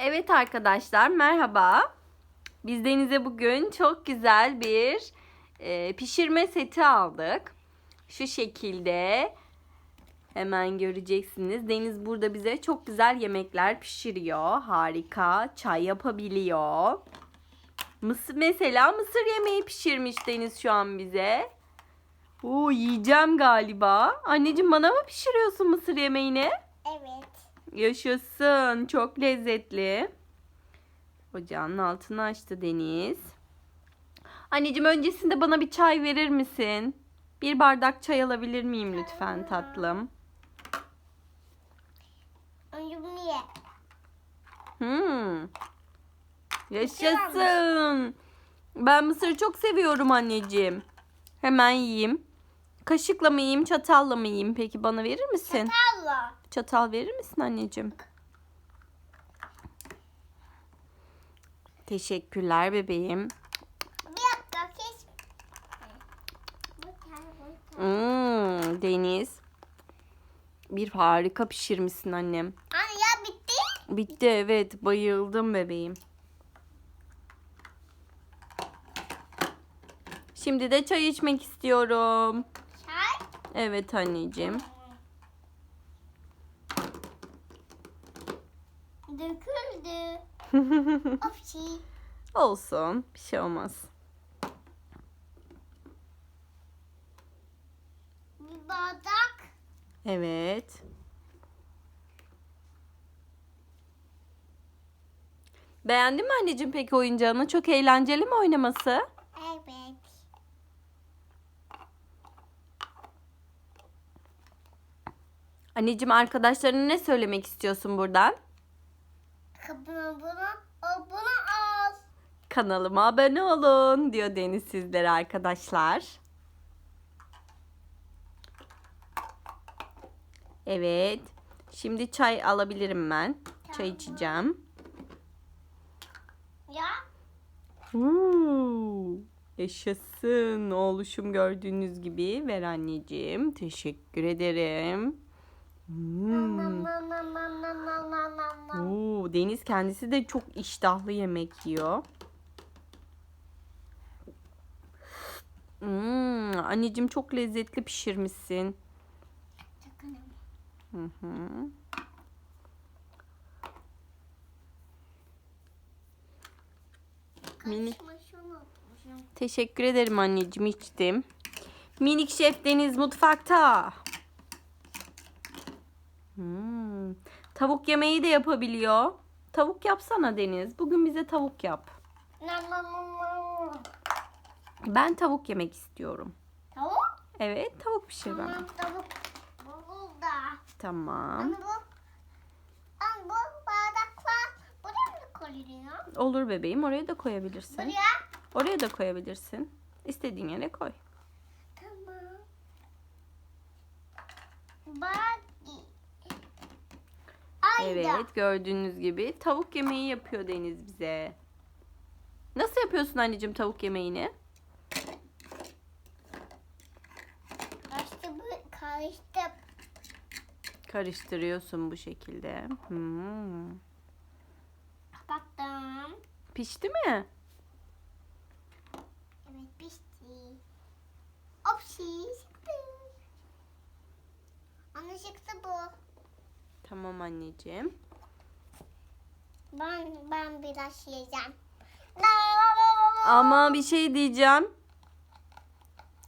Evet arkadaşlar merhaba. Biz Deniz'e bugün çok güzel bir e, pişirme seti aldık. Şu şekilde hemen göreceksiniz. Deniz burada bize çok güzel yemekler pişiriyor. Harika. Çay yapabiliyor. Mısır, mesela mısır yemeği pişirmiş Deniz şu an bize. Oo, yiyeceğim galiba. Anneciğim bana mı pişiriyorsun mısır yemeğini? Yaşasın. Çok lezzetli. Ocağın altını açtı Deniz. Anneciğim öncesinde bana bir çay verir misin? Bir bardak çay alabilir miyim lütfen tatlım? Önce bunu ye. Hmm. Yaşasın. Ben mısırı çok seviyorum anneciğim. Hemen yiyeyim. Kaşıkla mı yiyeyim, çatalla mı yiyeyim? Peki bana verir misin? Allah. Çatal verir misin anneciğim? Teşekkürler bebeğim. Bir dakika kes. Hmm, Deniz. Bir harika pişirmişsin annem. Anne ya bitti. Bitti evet. Bayıldım bebeğim. Şimdi de çay içmek istiyorum. Çay. Evet anneciğim. Opsi. Olsun. Bir şey olmaz. Bir bardak. Evet. Beğendin mi anneciğim peki oyuncağını? Çok eğlenceli mi oynaması? Evet. Anneciğim arkadaşlarına ne söylemek istiyorsun buradan? Kapına bunu, o bunu al. Kanalıma abone olun diyor Deniz sizlere arkadaşlar. Evet. Şimdi çay alabilirim ben. Çay içeceğim. Ya. Huu, yaşasın. Oğluşum gördüğünüz gibi. Ver anneciğim. Teşekkür ederim. Hmm. Oo, Deniz kendisi de çok iştahlı yemek yiyor. Hmm, anneciğim çok lezzetli pişirmişsin. Hı hı. Teşekkür ederim anneciğim içtim. Minik Şef Deniz mutfakta. Hmm, Tavuk yemeği de yapabiliyor. Tavuk yapsana Deniz. Bugün bize tavuk yap. Ben tavuk yemek istiyorum. Tavuk? Evet tavuk pişir bana. Tamam tavuk. Bu burada. Tamam. Anne bu. Anne bu bardaklar buraya mı koyuluyor? Olur bebeğim oraya da koyabilirsin. Buraya. Oraya da koyabilirsin. İstediğin yere koy. Tamam. Bak. Evet gördüğünüz gibi tavuk yemeği yapıyor Deniz bize. Nasıl yapıyorsun anneciğim tavuk yemeğini? Karıştı bu karıştı. Karıştırıyorsun bu şekilde. Hmm. Kapattım. Pişti mi? Evet pişti. Opsi çıktı bu. Tamam anneciğim. Ben ben biraz yiyeceğim. Ama bir şey diyeceğim.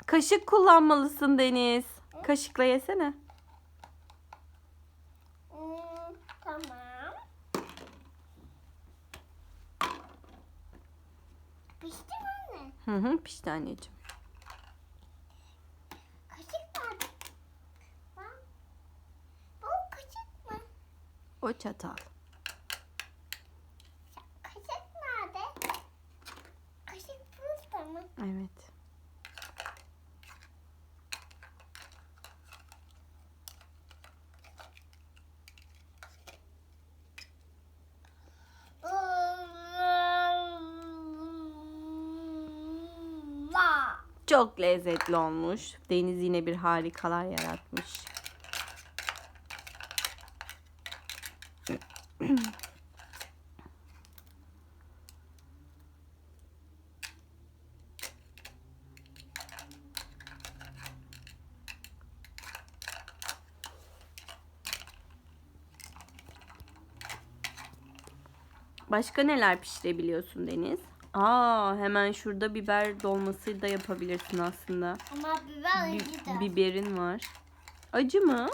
Kaşık kullanmalısın Deniz. Kaşıkla yesene. Hmm, tamam. Pişti mi anne? Hı hı pişti anneciğim. Kaşık nerede? Bak. Bu kaşık mı? O çatal. Kaşık nerede? Kaşık burada mı? Evet. Çok lezzetli olmuş. Deniz yine bir harikalar yaratmış. Başka neler pişirebiliyorsun Deniz? Aa hemen şurada biber dolması da yapabilirsin aslında. Ama biber acı da. biberin var. Acı mı?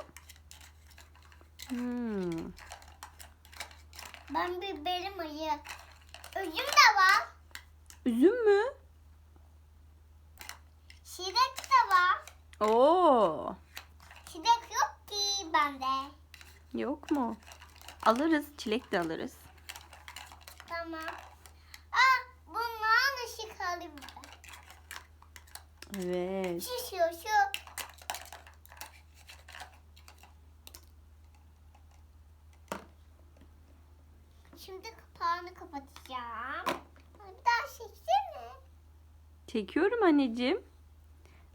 Hmm. Ben biberim acı. Üzüm de var. Üzüm mü? Şirek de var. Oo. Şirek yok ki bende. Yok mu? Alırız. Çilek de alırız. Tamam. Aa, bundan ışık alayım. Evet. Şu şu şu. Şimdi kapağını kapatacağım. Bir daha çeksene. Çekiyorum anneciğim.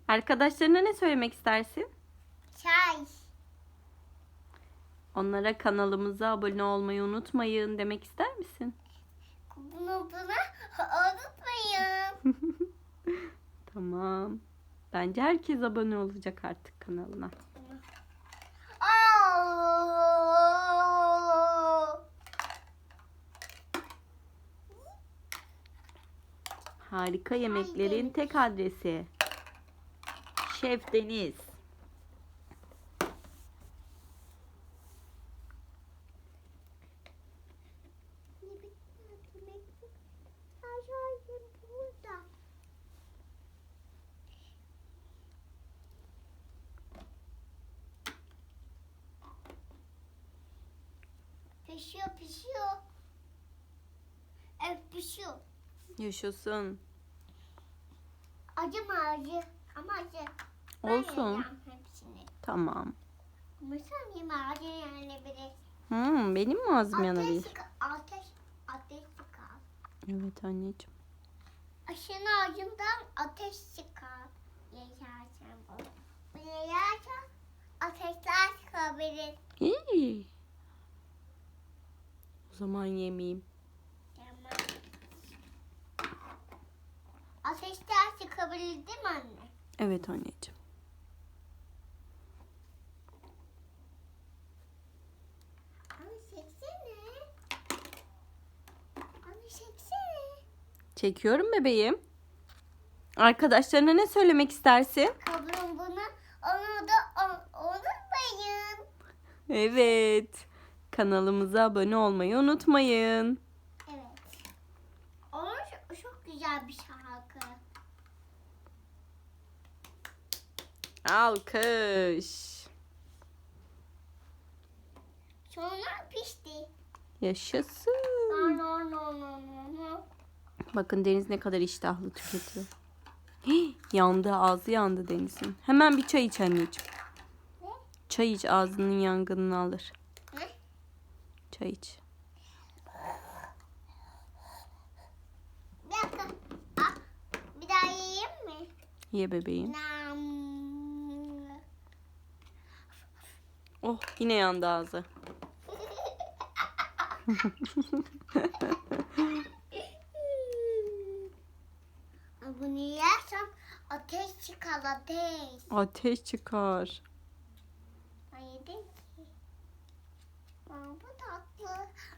Arkadaşlarına ne söylemek istersin? Çay. Onlara kanalımıza abone olmayı unutmayın demek ister misin? Bunu buna unutmayın. Tamam. Bence herkes abone olacak artık kanalına. Harika yemeklerin tek adresi. Şef Deniz. Pişiyor pişiyor. Evet pişiyor. Yaşasın. Acı mı acı? Ama acı. Ben Olsun. yiyeceğim hepsini. Tamam. Ama sen yeme acı yani biri. Hmm, benim mi ağzım yanabilir? Ateş, ateş, ateş çıkar. Evet anneciğim. Aşın ağacından ateş çıkar. Yaşarsan. Bunu yersen ateşler çıkabilir. İyi. O zaman yemeyeyim. Tamam. Ateşler çıkabilir değil mi anne? Evet anneciğim. Anne çeksene. Anne çeksene. Çekiyorum bebeğim. Arkadaşlarına ne söylemek istersin? Kavrun bunu. Onu da un- unutmayın. Evet. Kanalımıza abone olmayı unutmayın. Evet. Onun çok, çok güzel bir şarkı. Alkış. Sonra pişti. Yaşasın. No no no no no. Bakın Deniz ne kadar iştahlı tüketiyor. Hii, yandı ağzı yandı Deniz'in. Hemen bir çay iç anneciğim. Ne? Çay iç ağzının yangınını alır. Ne? Çay iç. Bir dakika. Ah, bir daha yiyeyim mi? Ye bebeğim. Nam. Oh yine yandı ağzı. Bunu yersem ateş çıkar ateş. Ateş çıkar.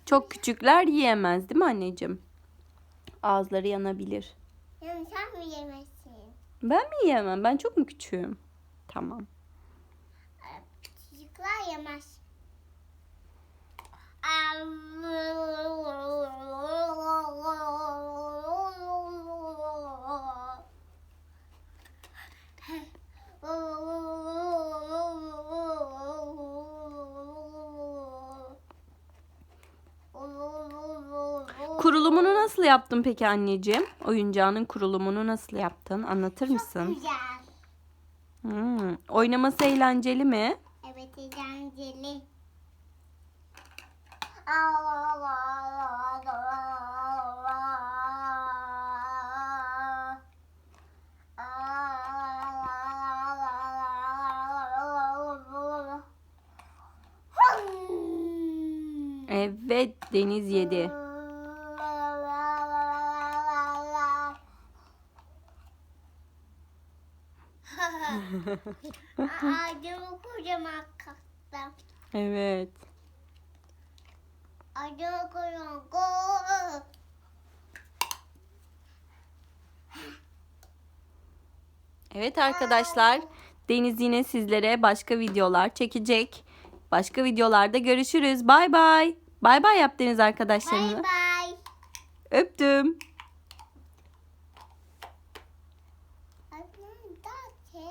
Çok küçükler yiyemez değil mi anneciğim? Ağızları yanabilir. Yani sen mi yemezsin? Ben mi yiyemem? Ben çok mu küçüğüm? Tamam. Çocuklar yemez. Kurulumunu nasıl yaptın peki anneciğim? Oyuncağının kurulumunu nasıl yaptın? Anlatır Çok mısın? güzel. Hmm. Oynaması eğlenceli mi? Eğlenceli. Evet Deniz yedi. Ağacımı kocaman kalktım. Evet. Acı koyun. Evet arkadaşlar. Deniz yine sizlere başka videolar çekecek. Başka videolarda görüşürüz. Bay bay. Bay bay yap Deniz Bye arkadaşlarına. bye. Öptüm.